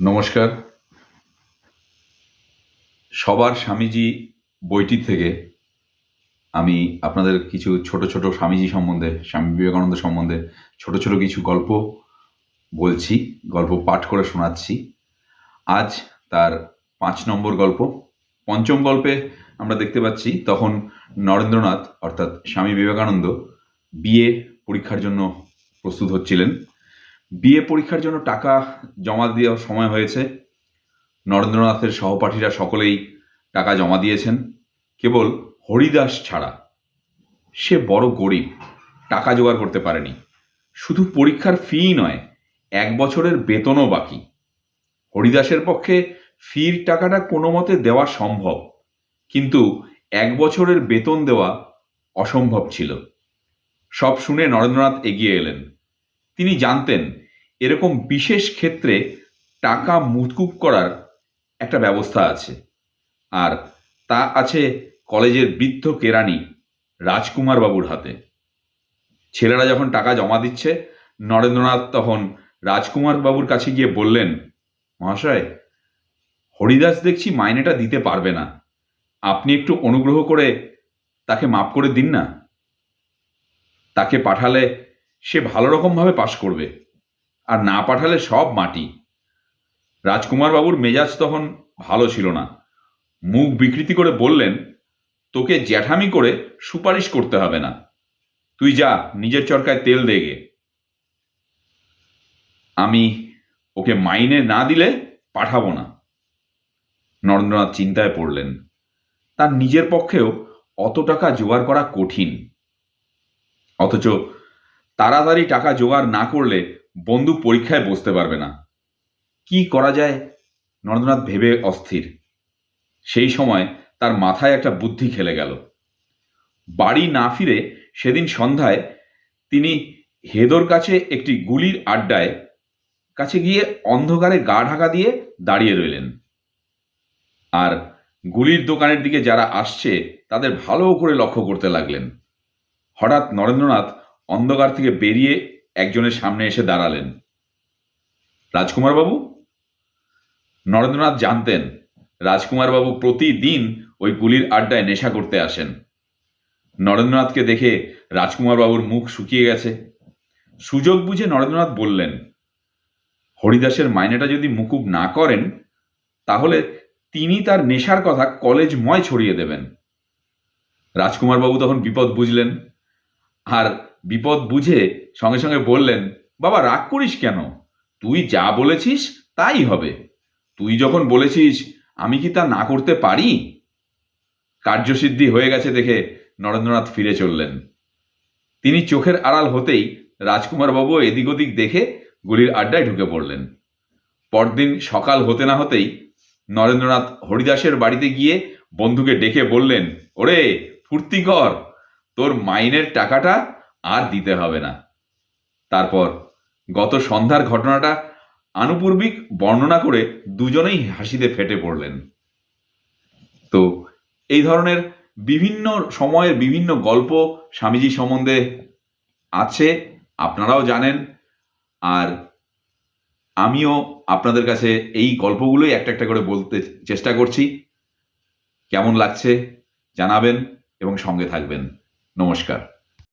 নমস্কার। সবার স্বামীজি বইটি থেকে আমি আপনাদের কিছু ছোট ছোট স্বামীজি সম্বন্ধে, স্বামী বিবেকানন্দ সম্বন্ধে ছোট ছোট কিছু গল্প বলছি, গল্প পাঠ করে শোনাচ্ছি। আজ তার পাঁচ নম্বর গল্প। পঞ্চম গল্পে আমরা দেখতে পাচ্ছি, তখন নরেন্দ্রনাথ অর্থাৎ স্বামী বিবেকানন্দ বিএ পরীক্ষার জন্য প্রস্তুত হচ্ছিলেন। বিএ পরীক্ষার জন্য টাকা জমা দেওয়ার সময় হয়েছে। নরেন্দ্রনাথের সহপাঠীরা সকলেই টাকা জমা দিয়েছেন। কেবল হরিদাস ছাড়া সে বড় গরিব, টাকা জোগাড় করতে পারেনি। শুধু পরীক্ষার ফি নয়, এক বছরের বেতনও বাকি। হরিদাসের পক্ষে ফির টাকাটা কোনো মতে দেওয়া সম্ভব, কিন্তু এক বছরের বেতন দেওয়া অসম্ভব ছিল। সব শুনে নরেন্দ্রনাথ এগিয়ে এলেন। তিনি জানতেন এরকম বিশেষ ক্ষেত্রে টাকা মুকুব করার একটা ব্যবস্থা আছে। আর তা আছে কলেজের বৃদ্ধ কেরানি রাজকুমার বাবুর হাতে। ছেলেরা যখন টাকা জমা দিচ্ছে, নরেন্দ্রনাথ তখন রাজকুমার বাবুর কাছে গিয়ে বললেন, মহাশয়, হরিদাস দেখছি মাইনেটা দিতে পারবে না। আপনি একটু অনুগ্রহ করে তাকে মাফ করে দিন না। তাকে পাঠালে সে ভালো রকমভাবে পাশ করবে। আর না পাঠালে সব মাটি। রাজকুমার বাবুর মেজাজ তখন ভালো ছিল না। মুখ বিকৃতি করে বললেন, তোকে জ্যাঠামি করে সুপারিশ করতে হবে না। তুই যা, নিজের চরকায় তেল দেগে আমি ওকে মাইনে না দিলে পাঠাবো না। নরেন্দ্রনাথ চিন্তায় পড়লেন। তার নিজের পক্ষেও অত টাকা জোগাড় করা কঠিন। অথচ তাড়াতাড়ি টাকা জোগাড় না করলে বন্ধু পরীক্ষায় বসতে পারবে না। কি করা যায়? নরেন্দ্রনাথ ভেবে অস্থির। সেই সময় তার মাথায় একটা বুদ্ধি খেলে গেল। বাড়ি না ফিরে সেদিন সন্ধ্যায় তিনি হেদর কাছে একটি গুলির আড্ডায় কাছে গিয়ে অন্ধকারে গা ঢাকা দিয়ে দাঁড়িয়ে রইলেন। আর গুলির দোকানের দিকে যারা আসছে, তাদের ভালো করে লক্ষ্য করতে লাগলেন। হঠাৎ নরেন্দ্রনাথ অন্ধকার থেকে বেরিয়ে একজনের সামনে এসে দাঁড়ালেন। রাজকুমার বাবু নরেন্দ্রনাথ জানতেন রাজকুমার বাবু প্রতিদিন ওই গুলির আড্ডায় নেশা করতে আসেন। নরেন্দ্রনাথকে দেখে রাজকুমার বাবুর মুখ শুকিয়ে গেছে। সুযোগ বুঝে নরেন্দ্রনাথ বললেন, হরিদাসের মাইনেটা যদি মুকুব না করেন, তাহলে তিনি তার নেশার কথা কলেজময় ছড়িয়ে দেবেন। রাজকুমার বাবু তখন বিপদ বুঝলেন, আর বিপদ বুঝে সঙ্গে সঙ্গে বললেন, বাবা, রাগ করিস কেন? তুই যা বলেছিস তাই হবে। তুই যখন বলেছিস, আমি কি তা না করতে পারি? কার্যসিদ্ধি হয়ে গেছে দেখে নরেন্দ্রনাথ ফিরে চললেন। তিনি চোখের আড়াল হতেই রাজকুমার বাবু এদিক ওদিক দেখে গুলির আড্ডায় ঢুকে পড়লেন। পরদিন সকাল হতে না হতেই নরেন্দ্রনাথ হরিদাসের বাড়িতে গিয়ে বন্ধুকে ডেকে বললেন, ওরে, ফুর্তি কর, তোর মাইনের টাকাটা আর দিতে হবে না। তারপর গত সন্ধ্যার ঘটনাটা আনুপূর্বিক বর্ণনা করে দুজনেই হাসিতে ফেটে পড়লেন। তো এই ধরনের বিভিন্ন সময়ের বিভিন্ন গল্প স্বামীজি সম্বন্ধে আছে, আপনারাও জানেন। আর আমিও আপনাদের কাছে এই গল্পগুলোই একটা একটা করে বলতে চেষ্টা করছি। কেমন লাগছে জানাবেন এবং সঙ্গে থাকবেন। নমস্কার।